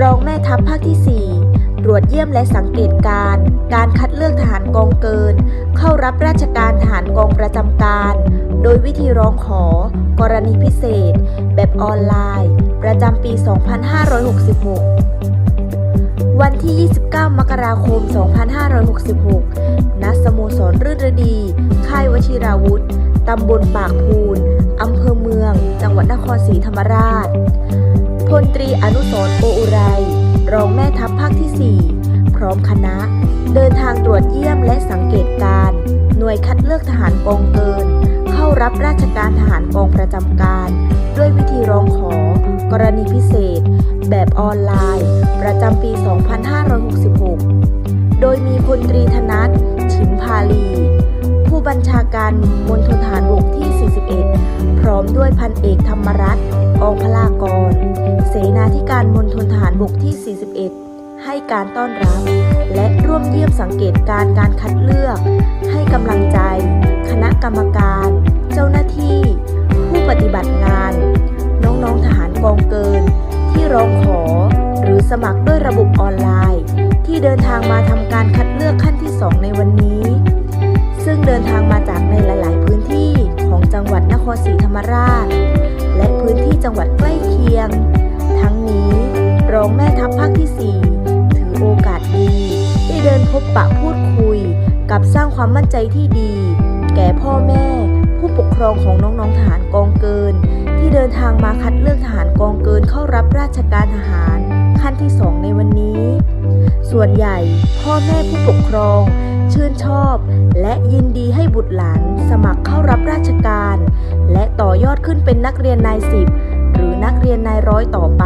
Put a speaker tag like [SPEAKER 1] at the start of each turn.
[SPEAKER 1] รองแม่ทัพภาคที่ 4 ตรวจเยี่ยมและสังเกตการ การคัดเลือกทหารกองเกิน เข้ารับราชการทหารกองประจำการ โดยวิธีร้องขอ กรณีพิเศษ แบบออนไลน์ ประจำปี 2566 วันที่ 29 มกราคม 2566 ณ สโมสรรื่นฤดี ค่ายวชิราวุธ ตำบลปากพูน อำเภอเมือง จังหวัดนครศรีธรรมราช พลตรีอนุสรโออุไร รองแม่ทัพภาคที่ 4 พร้อมคณะ เดินทางตรวจเยี่ยมและสังเกตการณ์หน่วยคัดเลือกทหารกองเกิน เข้ารับราชการทหารกองประจำการ ด้วยวิธีร้องขอ กรณีพิเศษ แบบออนไลน์ ประจำปี 2566 โดยมีพลตรีธนัทฉิมพาลี บัญชาการมณฑลทหารบกที่ 41 พร้อมด้วยพันเอกธรรมรัตน์อองพลากร เสนาธิการมณฑลทหารบกที่ 41 ให้การต้อนรับ และร่วมเยี่ยมสังเกตการณ์การคัดเลือก ให้กำลังใจ คณะกรรมการ เจ้าหน้าที่ ผู้ปฏิบัติงาน น้องๆทหารกองเกิน ที่ร้องขอ หรือสมัครด้วยระบบออนไลน์ ที่เดินทางมาทำการคัดเลือกขั้นที่ 2 ในวันนี้ ครศรีธรรมราช และพื้นที่จังหวัดใกล้เคียง ทั้งนี้รองแม่ทัพภาคที่ 4 ถือโอกาสดี ได้เดินพบปะพูดคุย กับสร้างความมั่นใจที่ดี แก่พ่อแม่ ผู้ปกครองของน้องๆทหารกองเกิน ที่เดินทางมาคัดเลือกทหารกองเกินเข้ารับราชการทหารขั้นที่ 2 ในวันนี้ ส่วนใหญ่พ่อแม่ผู้ปกครอง ชื่นชอบ และยินดีให้บุตรหลานสมัครเข้ารับราชการ และต่อยอดขึ้นเป็นนักเรียนนายสิบหรือนักเรียนนายร้อยต่อไป